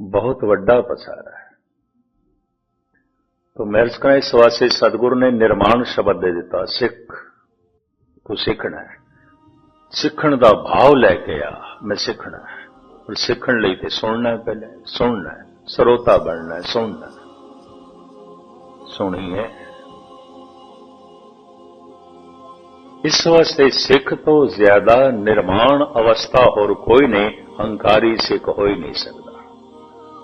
ਬਹੁਤ ਵੱਡਾ ਪਸਾਰਾ ਹੈ तो मैं इसका इस वास्ते सदगुरु ने निर्माण शब्द दे ਦਿੱਤਾ ਸਿੱਖ ਤੂੰ ਸਿੱਖਣਾ ਹੈ ਸਿੱਖਣ ਦਾ ਭਾਵ ਲੈ ਕੇ ਆ ਮੈਂ ਸਿੱਖਣਾ ਹੈ ਪਰ ਸਿੱਖਣ ਲਈ ਤੇ ਸੁਣਨਾ ਹੈ ਪਹਿਲੇ ਸੁਣਨਾ ਹੈ ਸਰੋਤਾ ਬਣਨਾ ਹੈ ਸੁਣਨਾ ਹੈ। ਸੁਣੀਏ ਇਸ ਵਾਸਤੇ ਸਿੱਖ ਤੋਂ ਜ਼ਿਆਦਾ ਨਿਰਮਾਣ ਅਵਸਥਾ ਹੋਰ ਕੋਈ ਨਹੀਂ ਹੰਕਾਰੀ ਸਿੱਖ ਹੋ ਹੀ ਨਹੀਂ ਸਕਦਾ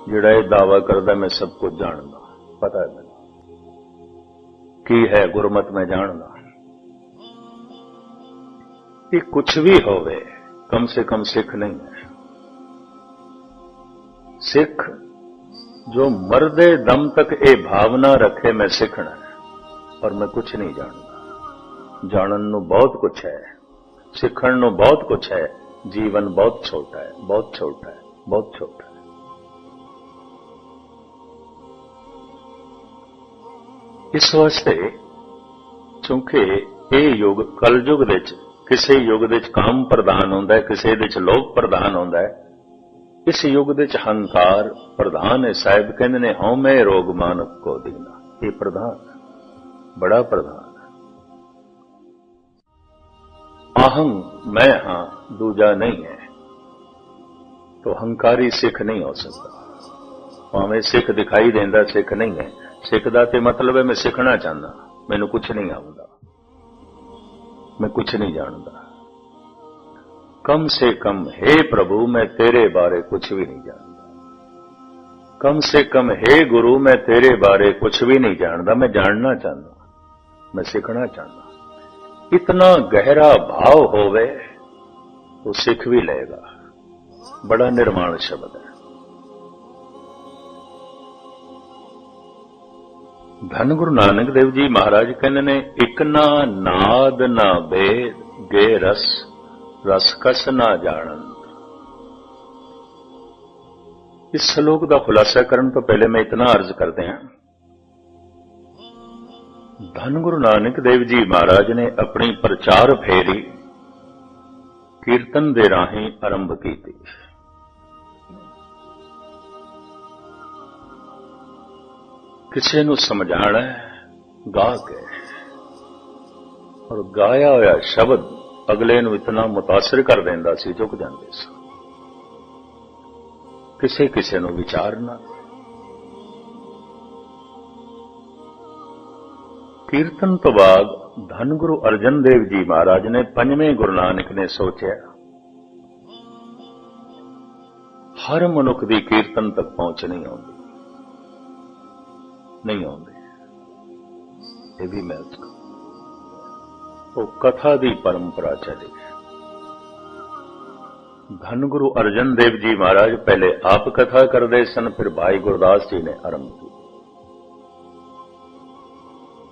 ਜਿਹੜਾ ਇਹ ਦਾਵਾ ਕਰਦਾ, ਮੈਂ ਸਭ ਕੁਝ ਜਾਣਦਾ। ਪਤਾ ਹੈ ਮੈਨੂੰ। ਕੀ ਹੈ ਗੁਰਮਤ, ਮੈਂ ਜਾਣਦਾ। ਇਹ ਕੁਝ ਵੀ ਹੋਵੇ, ਕਮ ਸੇ ਕਮ ਸਿੱਖ ਨਹੀਂ ਹੈ। ਸਿੱਖ ਜੋ ਮਰਦੇ ਦਮ ਤੱਕ ਇਹ ਭਾਵਨਾ ਰੱਖੇ, ਮੈਂ ਸਿੱਖਣਾ ਪਰ ਮੈਂ ਕੁਝ ਨਹੀਂ ਜਾਣਦਾ। ਜਾਣਨ ਨੂੰ ਬਹੁਤ ਕੁਝ ਹੈ। ਸਿੱਖਣ ਨੂੰ ਬਹੁਤ ਕੁਝ ਹੈ। ਜੀਵਨ ਬਹੁਤ ਛੋਟਾ ਹੈ, ਬਹੁਤ ਛੋਟਾ ਹੈ, ਬਹੁਤ ਛੋਟਾ ਹੈ। ਇਸ ਵਾਸਤੇ ਕਿਉਂਕਿ ਇਹ ਯੁੱਗ ਕਲਯੁਗ ਦੇ ਵਿੱਚ ਕਿਸੇ ਯੁੱਗ ਵਿੱਚ ਕਾਮ ਪ੍ਰਧਾਨ ਹੁੰਦਾ ਹੈ, ਕਿਸੇ ਵਿੱਚ ਲੋਭ ਪ੍ਰਧਾਨ ਹੁੰਦਾ ਹੈ। ਇਸ ਯੁੱਗ ਦੇ ਵਿੱਚ ਹੰਕਾਰ ਪ੍ਰਧਾਨ ਹੈ, ਸਾਹਿਬ ਕਹਿੰਦੇ ਨੇ ਹਉਮੈ ਰੋਗ ਮਾਨਵ ਕੋ ਦੀਨਾ। ਇਹ ਪ੍ਰਧਾਨ ਬੜਾ ਪ੍ਰਧਾਨ ਹੈ। ਅਹੰ ਮੈਂ ਹਾਂ, ਦੂਜਾ ਨਹੀਂ ਹੈ। ਤੋ ਹੰਕਾਰੀ ਸਿੱਖ ਨਹੀਂ ਹੋ ਸਕਦਾ। ਭਾਵੇਂ ਸਿੱਖ ਦਿਖਾਈ ਦਿੰਦਾ, ਸਿੱਖ ਨਹੀਂ ਹੈ। ਸਿੱਖਦਾ ਤੇ ਮਤਲਬ ਹੈ ਮੈਂ ਸਿੱਖਣਾ ਚਾਹੁੰਦਾ। ਮੈਨੂੰ ਕੁਝ ਨਹੀਂ ਆਉਂਦਾ। ਮੈਂ ਕੁਝ ਨਹੀਂ ਜਾਣਦਾ। ਕਮ ਸੇ ਕਮ हे ਪ੍ਰਭੂ, ਮੈਂ ਤੇਰੇ ਬਾਰੇ ਕੁਝ ਵੀ ਨਹੀਂ ਜਾਣਦਾ। ਕਮ ਸੇ ਕਮ हे ਗੁਰੂ, ਮੈਂ ਤੇਰੇ ਬਾਰੇ ਕੁਝ ਵੀ ਨਹੀਂ ਜਾਣਦਾ। ਮੈਂ ਜਾਣਨਾ ਚਾਹੁੰਦਾ। ਮੈਂ ਸਿੱਖਣਾ ਚਾਹੁੰਦਾ। ਇਤਨਾ ਗਹਿਰਾ ਭਾਵ ਹੋਵੇ, ਉਹ ਸਿੱਖ ਵੀ ਲਏਗਾ। ਬੜਾ ਨਿਰਮਾਣ ਸ਼ਬਦ ਹੈ। ਧੰਨ ਗੁਰੂ ਨਾਨਕ ਦੇਵ ਜੀ ਮਹਾਰਾਜ ਕਹਿੰਦੇ ਨੇ ਇਕ ਨਾ ਨਾਦ ਨਾ ਭੇਦ ਗੇ ਰਸ ਰਸ ਕਸ ਨਾ ਜਾਣਨ। ਇਸ ਸ਼ਲੋਕ ਦਾ ਖੁਲਾਸਾ ਕਰਨ ਤੋਂ ਪਹਿਲੇ ਮੈਂ ਇਤਨਾ ਅਰਜ਼ ਕਰਦੇ ਹਾਂ। ਧੰਨ ਗੁਰੂ ਨਾਨਕ ਦੇਵ ਜੀ ਮਹਾਰਾਜ ਨੇ ਆਪਣੀ ਪ੍ਰਚਾਰ ਫੇਰੀ ਕੀਰਤਨ ਦੇ ਰਾਹੀਂ ਆਰੰਭ ਕੀਤੀ। ਕਿਸੇ ਨੂੰ ਸਮਝਾਣਾ ਗਾ ਕੇ। ਔਰ ਗਾਇਆ ਹੋਇਆ ਸ਼ਬਦ ਅਗਲੇ ਨੂੰ ਇਤਨਾ ਮੁਤਾਸਰ ਕਰ ਦਿੰਦਾ ਸੀ, ਝੁਕ ਜਾਂਦੇ ਸੀ ਕਿਸੇ ਕਿਸੇ ਨੂੰ ਵਿਚਾਰਨਾ ਕੀਰਤਨ ਤੋਂ ਬਾਅਦ ਧੰਨ ਗੁਰੂ ਅਰਜਨ ਦੇਵ ਜੀ ਮਹਾਰਾਜ ਨੇ ਪੰਜਵੇਂ ਗੁਰੂ ਨਾਨਕ ਨੇ ਸੋਚਿਆ, ਹਰ ਮਨੁੱਖ ਦੀ ਕੀਰਤਨ ਤੱਕ ਪਹੁੰਚ ਨਹੀਂ ਆਉਂਦੀ। ਨਹੀਂ ਆਉਂਦੇ। ਇਹ ਵੀ ਮੈਂ ਉਹ ਕਥਾ ਦੀ ਪਰੰਪਰਾ ਚੱਲੀ। ਧੰਨ ਗੁਰੂ ਅਰਜਨ ਦੇਵ ਜੀ ਮਹਾਰਾਜ ਪਹਿਲੇ ਆਪ ਕਥਾ ਕਰਦੇ ਸਨ, ਫਿਰ ਭਾਈ ਗੁਰਦਾਸ ਜੀ ਨੇ ਆਰੰਭ ਕੀਤੀ।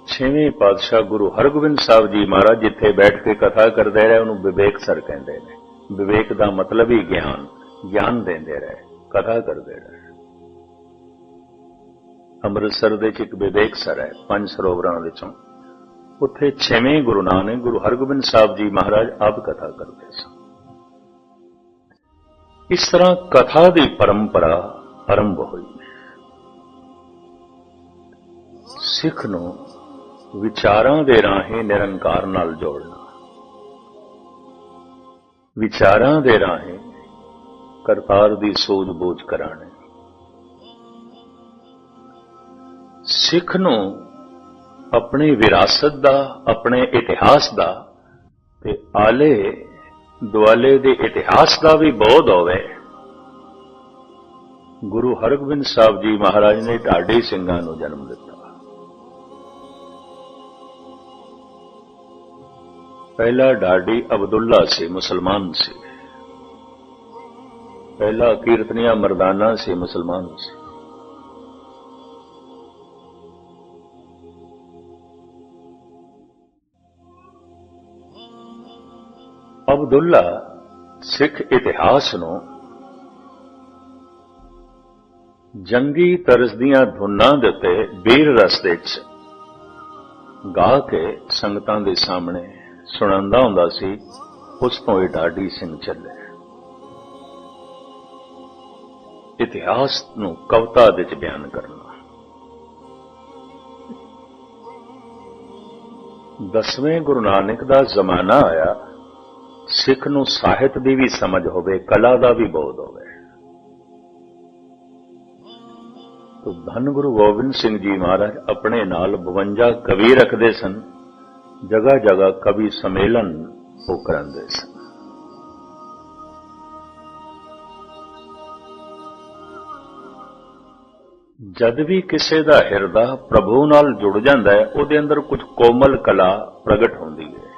ਛੇਵੇਂ ਪਾਤਸ਼ਾਹ ਗੁਰੂ ਹਰਗੋਬਿੰਦ ਸਾਹਿਬ ਜੀ ਮਹਾਰਾਜ ਜਿੱਥੇ ਬੈਠ ਕੇ ਕਥਾ ਕਰਦੇ ਰਹੇ, ਉਹਨੂੰ ਵਿਵੇਕ ਸਰ ਕਹਿੰਦੇ ਨੇ। ਵਿਵੇਕ ਦਾ ਮਤਲਬ ਹੀ ਗਿਆਨ ਗਿਆਨ ਦਿੰਦੇ ਰਹੇ, ਕਥਾ ਕਰਦੇ ਰਹੇ। ਅੰਮ੍ਰਿਤਸਰ ਦੇ ਇੱਕ ਵਿਵੇਕ ਸਰ ਹੈ, ਪੰਜ ਸਰੋਵਰਾਂ ਵਿੱਚੋਂ। ਉੱਥੇ ਛੇਵੇਂ ਗੁਰੂ ਨਾਨਕ, ਗੁਰੂ ਹਰਗੋਬਿੰਦ ਸਾਹਿਬ ਜੀ ਮਹਾਰਾਜ ਆਪ ਕਥਾ ਕਰਦੇ ਸਨ। ਇਸ ਤਰ੍ਹਾਂ ਕਥਾ ਦੀ ਪਰੰਪਰਾ ਆਰੰਭ ਹੋਈ। ਸਿੱਖ ਨੂੰ ਵਿਚਾਰਾਂ ਦੇ ਰਾਹੀਂ ਨਿਰੰਕਾਰ ਨਾਲ ਜੋੜਨਾ, ਵਿਚਾਰਾਂ ਦੇ ਰਾਹੀਂ ਕਰਤਾਰ ਦੀ ਸੋਝ ਬੋਝ ਕਰਾਣੀ ਸਿੱਖ ਨੂੰ ਆਪਣੀ ਵਿਰਾਸਤ ਦਾ, ਆਪਣੇ ਇਤਿਹਾਸ ਦਾ ਤੇ ਆਲੇ ਦੁਆਲੇ ਦੇ ਇਤਿਹਾਸ ਦਾ ਵੀ ਬੋਧ ਹੋਵੇ। ਗੁਰੂ ਹਰਗੋਬਿੰਦ ਸਾਹਿਬ ਜੀ ਮਹਾਰਾਜ ਨੇ ਢਾਡੀ ਸਿੰਘਾਂ ਨੂੰ ਜਨਮ ਦਿੱਤਾ। ਪਹਿਲਾ ਢਾਡੀ ਅਬਦੁੱਲਾ ਸੀ, ਮੁਸਲਮਾਨ ਸੀ। ਪਹਿਲਾ ਕੀਰਤਨੀਆ ਮਰਦਾਨਾ ਸੀ, ਮੁਸਲਮਾਨ ਸੀ। ਅਬਦੁੱਲਾ ਸਿੱਖ ਇਤਿਹਾਸ ਨੂੰ ਜੰਗੀ ਤਰਜ਼ ਦੀਆਂ ਧੁਨਾਂ ਦੇ ਉੱਤੇ ਵੀਰ ਰਸ ਦੇ ਵਿੱਚ ਗਾ ਕੇ ਸੰਗਤਾਂ ਦੇ ਸਾਹਮਣੇ ਸੁਣਾਉਂਦਾ ਹੁੰਦਾ ਸੀ, ਉਸ ਤੋਂ ਇਹ ਢਾਡੀ ਸਿੰਘ ਚੱਲੇ। ਇਤਿਹਾਸ ਨੂੰ ਕਵਿਤਾ ਦੇ ਵਿੱਚ ਬਿਆਨ ਕਰਨਾ। ਦਸਵੇਂ ਗੁਰੂ ਨਾਨਕ ਦਾ ਜ਼ਮਾਨਾ ਆਇਆ ਸਿੱਖ ਨੂੰ ਸਾਹਿਤ ਦੀ ਵੀ ਸਮਝ ਹੋਵੇ, ਕਲਾ ਦਾ ਵੀ ਬੋਧ ਹੋਵੇ। ਤੋ ਧੰਨ ਗੁਰੂ ਗੋਬਿੰਦ ਸਿੰਘ ਜੀ ਮਹਾਰਾਜ ਆਪਣੇ ਨਾਲ 52 ਕਵੀ ਰੱਖਦੇ ਸਨ। ਜਗ੍ਹਾ ਜਗ੍ਹਾ ਕਵੀ ਸੰਮੇਲਨ ਉਹ ਕਰਾਂਦੇ ਸਨ। ਜਦ ਵੀ ਕਿਸੇ ਦਾ ਹਿਰਦਾ ਪ੍ਰਭੂ ਨਾਲ ਜੁੜ ਜਾਂਦਾ ਹੈ, ਉਹਦੇ ਅੰਦਰ ਕੁਝ ਕੋਮਲ ਕਲਾ ਪ੍ਰਗਟ ਹੁੰਦੀ ਹੈ।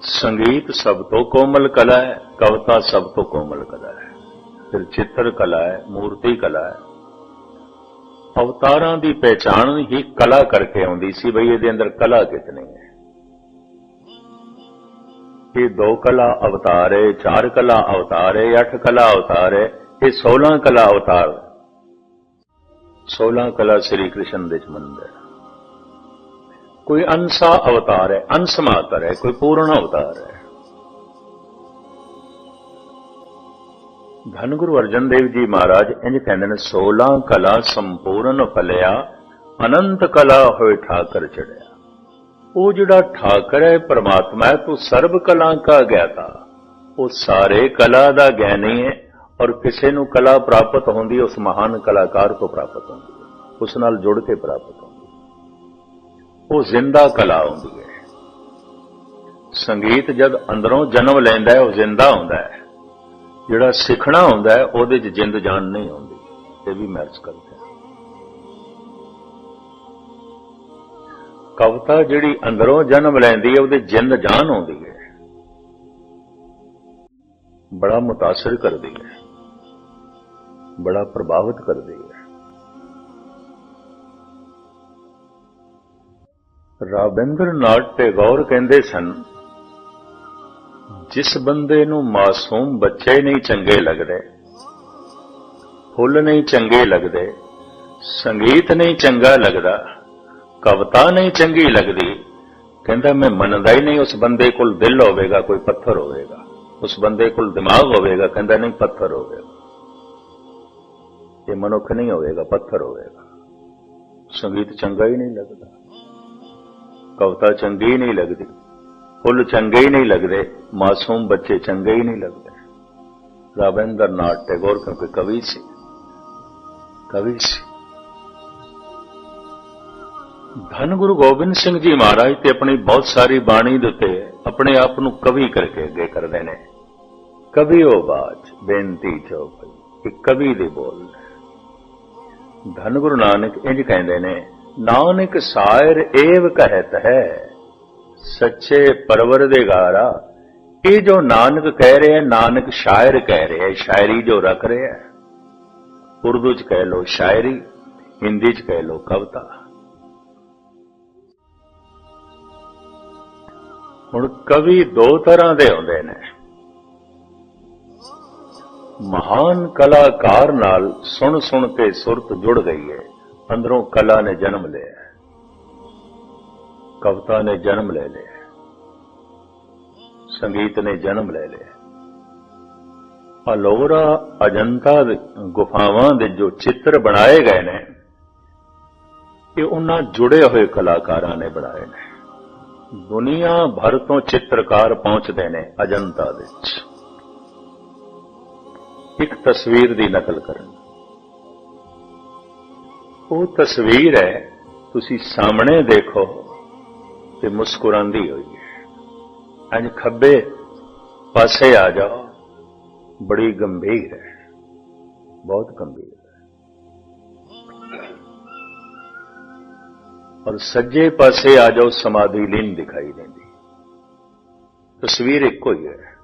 ਸੰਗੀਤ ਸਭ ਤੋਂ ਕੋਮਲ ਕਲਾ ਹੈ, ਕਵਿਤਾ ਸਭ ਤੋਂ ਕੋਮਲ ਕਲਾ ਹੈ। ਫਿਰ ਚਿੱਤਰ ਕਲਾ ਹੈ, ਮੂਰਤੀ ਕਲਾ ਹੈ। ਅਵਤਾਰਾਂ ਦੀ ਪਹਿਚਾਣ ਹੀ ਕਲਾ ਕਰਕੇ ਆਉਂਦੀ ਸੀ ਬਈ ਇਹਦੇ ਅੰਦਰ ਕਲਾ ਕਿਤਨੀ ਹੈ। ਇਹ ਦੋ ਕਲਾ ਅਵਤਾਰ ਹੈ, ਚਾਰ ਕਲਾ ਅਵਤਾਰ ਹੈ, ਅੱਠ ਕਲਾ ਅਵਤਾਰ ਹੈ, ਇਹ 16 ਕਲਾ ਅਵਤਾਰ 16 ਕਲਾ ਸ੍ਰੀ ਕ੍ਰਿਸ਼ਨ ਦੇ ਚ ਮੰਦਰ ਕੋਈ ਅੰਸਾ ਅਵਤਾਰ ਹੈ, ਅੰਸ ਮਾਤਰ ਹੈ, ਕੋਈ ਪੂਰਨ ਅਵਤਾਰ ਹੈ। ਧੰਨ ਗੁਰੂ ਅਰਜਨ ਦੇਵ ਜੀ ਮਹਾਰਾਜ, ਇੰਜ ਕਹਿੰਦੇ ਨੇ 16 ਕਲਾ ਸੰਪੂਰਨ ਫਲਿਆ, ਅਨੰਤ ਕਲਾ ਹੋਏ ਠਾਕਰ ਚੜਿਆ ਉਹ ਜਿਹੜਾ ਠਾਕਰ ਹੈ, ਪਰਮਾਤਮਾ ਹੈ, ਤੂੰ ਸਰਬ ਕਲਾ ਕਾ ਗਿਆਤਾ। ਉਹ ਸਾਰੇ ਕਲਾ ਦਾ ਗਿਆਨੀ ਹੈ ਔਰ ਕਿਸੇ ਨੂੰ ਕਲਾ ਪ੍ਰਾਪਤ ਹੁੰਦੀ, ਉਸ ਮਹਾਨ ਕਲਾਕਾਰ ਤੋਂ ਪ੍ਰਾਪਤ ਹੁੰਦੀ ਉਸ ਨਾਲ ਜੁੜ ਕੇ ਪ੍ਰਾਪਤ ਹੁੰਦੀ ਉਹ ਜ਼ਿੰਦਾ ਕਲਾ ਹੁੰਦੀ ਹੈ। ਸੰਗੀਤ ਜਦ ਅੰਦਰੋਂ ਜਨਮ ਲੈਂਦਾ ਹੈ, ਉਹ ਜ਼ਿੰਦਾ ਹੁੰਦਾ ਹੈ। ਜਿਹੜਾ ਸਿੱਖਣਾ ਹੁੰਦਾ ਹੈ, ਉਹਦੇ 'ਚ ਜਿੰਦ ਜਾਨ ਨਹੀਂ ਹੁੰਦੀ। ਇਹ ਵੀ ਮੈਚ ਕਰਦੇ ਕਵਤਾ ਜਿਹੜੀ ਅੰਦਰੋਂ ਜਨਮ ਲੈਂਦੀ ਹੈ, ਉਹਦੇ ਜਿੰਦ ਜਾਨ ਆਉਂਦੀ ਹੈ। ਬੜਾ ਮੁਤਾਸਰ ਕਰਦੀ ਹੈ। ਬੜਾ ਪ੍ਰਭਾਵਿਤ ਕਰਦੀ ਹੈ। ਰਾਬਿੰਦਰ ਨਾਥ ਟੈਗੋਰ ਕਹਿੰਦੇ ਸਨ, ਜਿਸ ਬੰਦੇ ਨੂੰ ਮਾਸੂਮ ਬੱਚੇ ਨਹੀਂ ਚੰਗੇ ਲੱਗਦੇ, ਫੁੱਲ ਨਹੀਂ ਚੰਗੇ ਲੱਗਦੇ, ਸੰਗੀਤ ਨਹੀਂ ਚੰਗਾ ਲੱਗਦਾ, ਕਵਿਤਾ ਨਹੀਂ ਚੰਗੀ ਲੱਗਦੀ, ਕਹਿੰਦਾ ਮੈਂ ਮੰਨਦਾ ਹੀ ਨਹੀਂ ਉਸ ਬੰਦੇ ਕੋਲ ਦਿਲ ਹੋਵੇਗਾ, ਕੋਈ ਪੱਥਰ ਹੋਵੇਗਾ। ਉਸ ਬੰਦੇ ਕੋਲ ਦਿਮਾਗ ਹੋਵੇਗਾ, ਕਹਿੰਦਾ ਨਹੀਂ ਪੱਥਰ ਹੋਵੇਗਾ। ਇਹ ਮਨੁੱਖ ਨਹੀਂ ਹੋਵੇਗਾ, ਪੱਥਰ ਹੋਵੇਗਾ। ਸੰਗੀਤ ਚੰਗਾ ਹੀ ਨਹੀਂ ਲੱਗਦਾ। ਕਵਿਤਾ ਚੰਗੀ ਨਹੀਂ ਲੱਗਦੀ। ਫੁੱਲ ਚੰਗੇ ਹੀ ਨਹੀਂ ਲੱਗਦੇ, ਮਾਸੂਮ ਬੱਚੇ ਚੰਗੇ ਹੀ ਨਹੀਂ ਲੱਗਦੇ। ਰਾਬਿੰਦਰ ਨਾਥ ਟੈਗੋਰ ਕਿਉਂਕਿ ਕਵੀ ਸੀ। ਕਵੀ ਸੀ। ਧੰਨ ਗੁਰੂ ਗੋਬਿੰਦ ਸਿੰਘ ਜੀ ਮਹਾਰਾਜ ਤੇ ਆਪਣੀ ਬਹੁਤ ਸਾਰੀ ਬਾਣੀ ਦੇ ਉੱਤੇ ਆਪਣੇ ਆਪ ਨੂੰ ਕਵੀ ਕਰਕੇ ਅੱਗੇ ਕਰਦੇ ਨੇ। ਕਵੀ ਉਹ ਬਾਤ ਬੇਨਤੀ ਚੋਪਈ ਕਿ ਕਵੀ ਦੇ ਬੋਲ। ਧੰਨ ਗੁਰੂ ਨਾਨਕ ਇੰਜ ਕਹਿੰਦੇ ਨੇ ਨਾਨਕ ਸਾਇਰ ਏਵ ਕਹਿਤ ਹੈ, ਸੱਚੇ ਪਰਵਰਦੇਗਾਰਾ, ਇਹ ਜੋ ਨਾਨਕ ਕਹਿ ਰਿਹਾ ਹੈ ਨਾਨਕ ਸ਼ਾਇਰ ਕਹਿ ਰਿਹਾ ਹੈ ਸ਼ਾਇਰੀ ਜੋ ਰੱਖ ਰਿਹਾ ਹੈ। ਉਰਦੂ ਚ ਕਹਿ ਲੋ ਸ਼ਾਇਰੀ, ਹਿੰਦੀ ਚ ਕਹਿ ਲੋ ਕਵਿਤਾ। ਹੁਣ ਕਵੀ ਦੋ ਤਰ੍ਹਾਂ ਦੇ ਹੁੰਦੇ ਨੇ। ਮਹਾਨ ਕਲਾਕਾਰ ਨਾਲ ਸੁਣ ਸੁਣ ਕੇ ਸੁਰਤ ਜੁੜ ਗਈ ਹੈ। ਅੰਦਰੋਂ ਕਲਾ ਨੇ ਜਨਮ ਲਿਆ। ਕਵਿਤਾ ਨੇ ਜਨਮ ਲੈ ਲਿਆ। ਸੰਗੀਤ ਨੇ ਜਨਮ ਲੈ ਲਿਆ। ਅਲੋਰਾ ਅਜੰਤਾ ਗੁਫਾਵਾਂ ਦੇ ਜੋ ਚਿੱਤਰ ਬਣਾਏ ਗਏ ਨੇ, ਇਹ ਉਹਨਾਂ ਜੁੜੇ ਹੋਏ ਕਲਾਕਾਰਾਂ ਨੇ ਬਣਾਏ ਨੇ। ਦੁਨੀਆ ਭਰ ਤੋਂ ਚਿੱਤਰਕਾਰ ਪਹੁੰਚਦੇ ਨੇ ਅਜੰਤਾ ਵਿੱਚ। ਇੱਕ ਤਸਵੀਰ ਦੀ ਨਕਲ ਕਰਨ। ਉਹ ਤਸਵੀਰ ਹੈ, ਤੁਸੀਂ ਸਾਹਮਣੇ ਦੇਖੋ ਤੇ ਮੁਸਕਰਾਂਦੀ ਹੋਈ ਹੈ। ਅੰਜ ਖੱਬੇ ਪਾਸੇ ਆ ਜਾਓ, ਬੜੀ ਗੰਭੀਰ ਹੈ, ਬਹੁਤ ਗੰਭੀਰ ਹੈ। ਔਰ ਸੱਜੇ ਪਾਸੇ ਆ ਜਾਓ, ਸਮਾਧੀ ਲੀਨ ਦਿਖਾਈ ਦਿੰਦੀ। ਤਸਵੀਰ ਇੱਕੋ ਹੀ ਹੈ।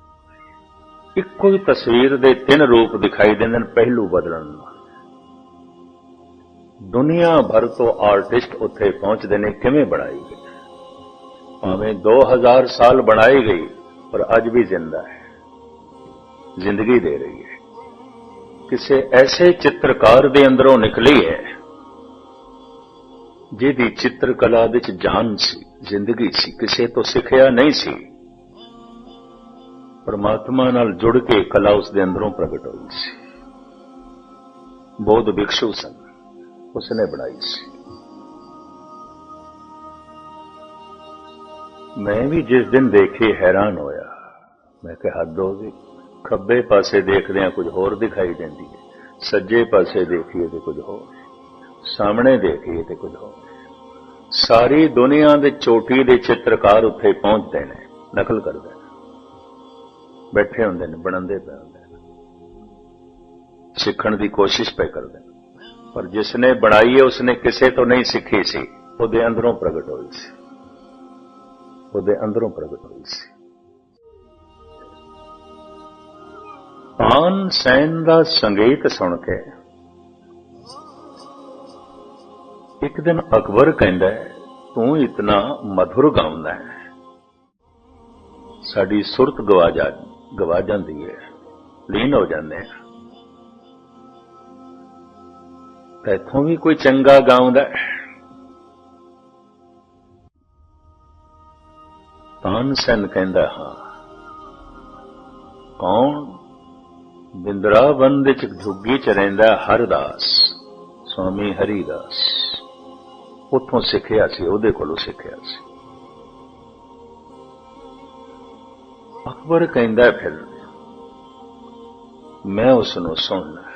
ਇੱਕੋ ਹੀ ਤਸਵੀਰ ਦੇ ਤਿੰਨ ਰੂਪ ਦਿਖਾਈ ਦਿੰਦੇ ਨੇ, ਪਹਿਲੂ ਬਦਲਣ ਨਾਲ ਦੁਨੀਆ ਭਰ ਤੋਂ ਆਰਟਿਸਟ ਉੱਥੇ ਪਹੁੰਚਦੇ ਨੇ, ਕਿਵੇਂ ਬਣਾਈ ਗਈ? ਭਾਵੇਂ 2000 ਸਾਲ ਬਣਾਈ ਗਈ, ਪਰ ਅੱਜ ਵੀ ਜ਼ਿੰਦਾ ਹੈ। ਜ਼ਿੰਦਗੀ ਦੇ ਰਹੀ ਹੈ। ਕਿਸੇ ਐਸੇ ਚਿੱਤਰਕਾਰ ਦੇ ਅੰਦਰੋਂ ਨਿਕਲੀ ਹੈ, ਜਿਹਦੀ ਚਿੱਤਰਕਲਾ ਵਿੱਚ ਜਾਨ ਸੀ, ਜ਼ਿੰਦਗੀ ਸੀ, ਕਿਸੇ ਤੋਂ ਸਿੱਖਿਆ ਨਹੀਂ ਸੀ। ਪਰਮਾਤਮਾ ਨਾਲ ਜੁੜ ਕੇ ਕਲਾ ਉਸ ਦੇ ਅੰਦਰੋਂ ਪ੍ਰਗਟ ਹੋਈ ਸੀ। ਬੌਧ ਭਿਕਸ਼ੂ ਸਨ। ਉਸਨੇ ਬਣਾਈ ਸੀ। ਮੈਂ ਵੀ ਜਿਸ ਦਿਨ ਦੇਖੀ ਹੈਰਾਨ ਹੋਇਆ। ਮੈਂ ਕਿਹਾ, ਹੱਦ ਹੋ ਗਈ। ਖੱਬੇ ਪਾਸੇ ਦੇਖਦਿਆਂ ਕੁਝ ਹੋਰ ਦਿਖਾਈ ਦਿੰਦੀ ਹੈ। ਸੱਜੇ ਪਾਸੇ ਦੇਖੀਏ ਤੇ ਕੁਝ ਹੋਰ। ਸਾਹਮਣੇ ਦੇਖੀਏ ਤੇ ਕੁਝ ਹੋਰ। ਸਾਰੀ ਦੁਨੀਆ ਦੇ ਚੋਟੀ ਦੇ ਚਿੱਤਰਕਾਰ ਉੱਥੇ ਪਹੁੰਚਦੇ ਨੇ, ਨਕਲ ਕਰਦੇ ਨੇ। ਬੈਠੇ ਹੁੰਦੇ ਨੇ ਬਣਾਉਂਦੇ ਪਏ ਹੁੰਦੇ ਨੇ। ਸਿੱਖਣ ਦੀ ਕੋਸ਼ਿਸ਼ ਪਏ ਕਰਦੇ ਨੇ। ਪਰ ਜਿਸ ਨੇ ਬਣਾਈ ਹੈ, ਉਸਨੇ ਕਿਸੇ ਤੋਂ ਨਹੀਂ ਸਿੱਖੀ ਸੀ। ਉਹਦੇ ਅੰਦਰੋਂ ਪ੍ਰਗਟ ਹੋਈ ਸੀ। ਉਹਦੇ ਅੰਦਰੋਂ ਪ੍ਰਗਟ ਹੋਈ ਸੀ। ਆਨ ਸੈਨ ਦਾ ਸੰਗੀਤ ਸੁਣ ਕੇ ਇੱਕ ਦਿਨ ਅਕਬਰ ਕਹਿੰਦਾ ਤੂੰ ਇਤਨਾ ਮధుਰ ਗਾਉਂਦਾ ਹੈ। ਸਾਡੀ ਸੁਰਤ ਗਵਾ ਜਾ, ਗਵਾ ਜਾਂਦੀ ਹੈ। ਲੀਨ ਹੋ ਜਾਂਦੇ ਆ ਇੱਥੋਂ ਵੀ ਕੋਈ ਚੰਗਾ ਗਾਉਂਦਾ ਹੈ। ਤਾਨਸੈਨ ਕਹਿੰਦਾ, ਹਾਂ। ਕੌਣ? ਬਿੰਦਰਾਵਨ ਦੇ ਚ ਝੁੱਗੀ ਚ ਰਹਿੰਦਾ ਹਰਦਾਸ, ਸਵਾਮੀ ਹਰੀਦਾਸ। ਉੱਥੋਂ ਸਿੱਖਿਆ ਸੀ, ਉਹਦੇ ਕੋਲੋਂ ਸਿੱਖਿਆ ਸੀ। ਅਕਬਰ ਕਹਿੰਦਾ ਫਿਰ, ਮੈਂ ਉਸ ਨੂੰ ਸੁਣਨਾ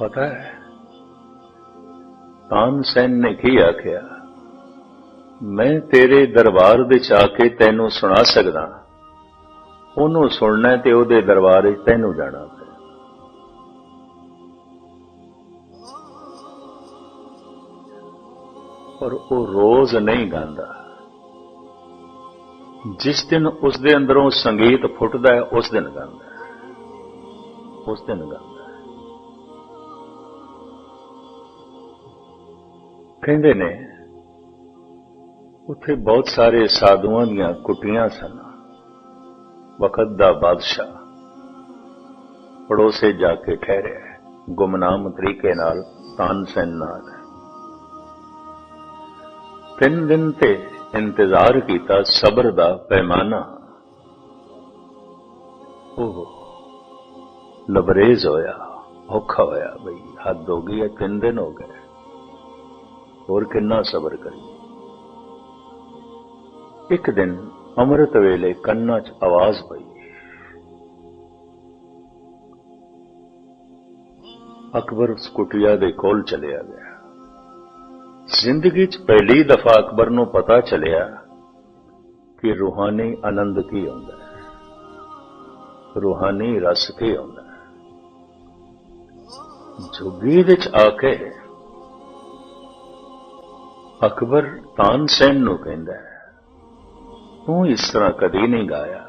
ਪਤਾ ਹੈ। ਤਾਨਸੈਨ ਨੇ ਕੀ ਆਖਿਆ? ਮੈਂ ਤੇਰੇ ਦਰਬਾਰ ਵਿੱਚ ਆ ਕੇ ਤੈਨੂੰ ਸੁਣਾ ਸਕਦਾ। ਉਹਨੂੰ ਸੁਣਨਾ ਤੇ ਉਹਦੇ ਦਰਬਾਰ ਵਿੱਚ ਤੈਨੂੰ ਜਾਣਾ ਪਰ ਉਹ ਰੋਜ਼ ਨਹੀਂ ਗਾਉਂਦਾ। ਜਿਸ ਦਿਨ ਉਸ ਦੇ ਅੰਦਰੋਂ ਸੰਗੀਤ ਫੁੱਟਦਾ ਹੈ, ਉਸ ਦਿਨ ਗਾਉਂਦਾ ਉਸ ਦਿਨ ਗਾਉਂਦਾ ਕਹਿੰਦੇ ਨੇ, ਉੱਥੇ ਬਹੁਤ ਸਾਰੇ ਸਾਧੂਆਂ ਦੀਆਂ ਕੁਟੀਆਂ ਸਨ। ਵਕਤ ਦਾ ਬਾਦਸ਼ਾਹ ਪੜੋਸੇ ਜਾ ਕੇ ਠਹਿਰਿਆ ਗੁਮਨਾਮ ਤਰੀਕੇ ਨਾਲ ਤਾਨਸੈਨ ਨਾਲ ਤਿੰਨ ਦਿਨ ਤੇ ਇੰਤਜ਼ਾਰ ਕੀਤਾ ਸਬਰ ਦਾ ਪੈਮਾਨਾ। ਉਹ ਲਬਰੇਜ਼ ਹੋਇਆ, ਔਖਾ ਹੋਇਆ ਬਈ, ਹੱਦ ਹੋ ਗਈ ਹੈ, ਤਿੰਨ ਦਿਨ ਹੋ ਗਏ। ਹੋਰ ਕਿੰਨਾ ਸਬਰ ਕਰੀ ਇੱਕ ਦਿਨ ਅੰਮ੍ਰਿਤ ਵੇਲੇ ਕੰਨਾਂ 'ਚ ਆਵਾਜ਼ ਪਈ। ਅਕਬਰ ਉਸ ਕੁਟਿਆ ਦੇ ਕੋਲ ਚਲਿਆ ਗਿਆ। ਜ਼ਿੰਦਗੀ 'ਚ ਪਹਿਲੀ ਦਫਾ ਅਕਬਰ ਨੂੰ ਪਤਾ ਚੱਲਿਆ ਕਿ ਰੂਹਾਨੀ ਆਨੰਦ ਕੀ ਹੁੰਦਾ ਹੈ। ਰੂਹਾਨੀ ਰਸ ਕੀ ਹੁੰਦਾ ਹੈ। ਝੁੱਗੀ ਵਿੱਚ ਆ ਕੇ ਅਕਬਰ ਤਾਨਸੈਨ ਨੂੰ ਕਹਿੰਦਾ ਤੂੰ ਇਸ ਤਰ੍ਹਾਂ ਕਦੀ ਨਹੀਂ ਗਾਇਆ।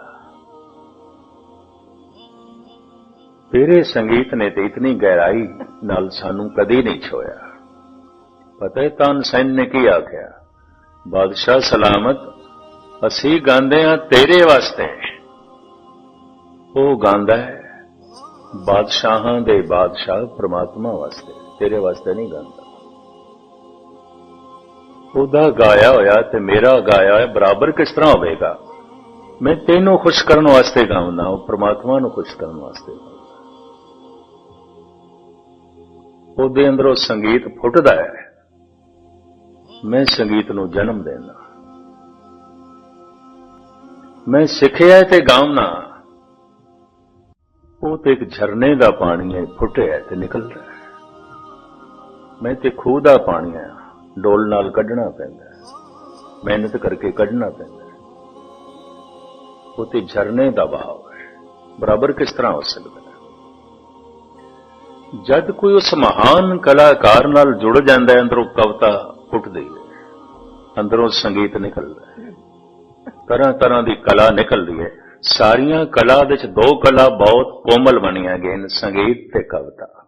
ਤੇਰੇ ਸੰਗੀਤ ਨੇ ਤੇ ਇਤਨੀ ਗਹਿਰਾਈ ਨਾਲ ਸਾਨੂੰ ਕਦੀ ਨਹੀਂ ਛੋਇਆ ਪਤਾ ਹੈ ਤਾਨਸੈਨ ਨੇ ਕੀ ਆਖਿਆ? ਬਾਦਸ਼ਾਹ ਸਲਾਮਤ, ਅਸੀਂ ਗਾਉਂਦੇ ਹਾਂ ਤੇਰੇ ਵਾਸਤੇ। ਉਹ ਗਾਉਂਦਾ ਹੈ, ਬਾਦਸ਼ਾਹਾਂ ਦੇ ਬਾਦਸ਼ਾਹ ਪ੍ਰਮਾਤਮਾ ਵਾਸਤੇ, ਤੇਰੇ ਵਾਸਤੇ ਨਹੀਂ ਗਾਉਂਦਾ। ਉਹਦਾ ਗਾਇਆ ਹੋਇਆ ਤੇ ਮੇਰਾ ਗਾਇਆ ਹੋਇਆ ਬਰਾਬਰ ਕਿਸ ਤਰ੍ਹਾਂ ਹੋਵੇਗਾ? ਮੈਂ ਤੈਨੂੰ ਖੁਸ਼ ਕਰਨ ਵਾਸਤੇ ਗਾਉਂਦਾ ਉਹ ਪ੍ਰਮਾਤਮਾ ਨੂੰ ਖੁਸ਼ ਕਰਨ ਵਾਸਤੇ ਉਹਦੇ ਅੰਦਰੋਂ ਸੰਗੀਤ ਫੁੱਟਦਾ ਹੈ। ਮੈਂ ਸੰਗੀਤ ਨੂੰ ਜਨਮ ਦੇਣਾ ਮੈਂ ਸਿੱਖਿਆ ਤੇ ਗਾਉਣਾ ਉਹ ਤੇ ਇੱਕ ਝਰਨੇ ਦਾ ਪਾਣੀ ਹੈ ਫੁੱਟਿਆ ਤੇ ਨਿਕਲਦਾ ਹੈ। ਮੈਂ ਤੇ ਖੂਹ ਦਾ ਪਾਣੀ ਹੈ। ਡੋਲ ਨਾਲ ਕੱਢਣਾ ਪੈਂਦਾ ਮਿਹਨਤ ਕਰਕੇ ਕੱਢਣਾ ਪੈਂਦਾ ਹੈ। ਉਹ ਤੇ ਝਰਨੇ ਦਾ ਬਹਾਵ ਹੈ। ਬਰਾਬਰ ਕਿਸ ਤਰ੍ਹਾਂ ਹੋ ਸਕਦਾ ਜਦ ਕੋਈ ਉਸ ਮਹਾਨ ਕਲਾਕਾਰ ਨਾਲ ਜੁੜ ਜਾਂਦਾ ਹੈ, ਅੰਦਰੋਂ ਕਵਿਤਾ ਫੁੱਟਦੀ ਹੈ। ਅੰਦਰੋਂ ਸੰਗੀਤ ਨਿਕਲਦਾ ਹੈ। ਤਰ੍ਹਾਂ ਤਰ੍ਹਾਂ ਦੀ ਕਲਾ ਨਿਕਲਦੀ ਹੈ। ਸਾਰੀਆਂ ਕਲਾ ਵਿੱਚ ਦੋ ਕਲਾ ਬਹੁਤ ਕੋਮਲ ਬਣੀਆਂ ਗਈਆਂ ਨੇ, ਸੰਗੀਤ ਤੇ ਕਵਿਤਾ।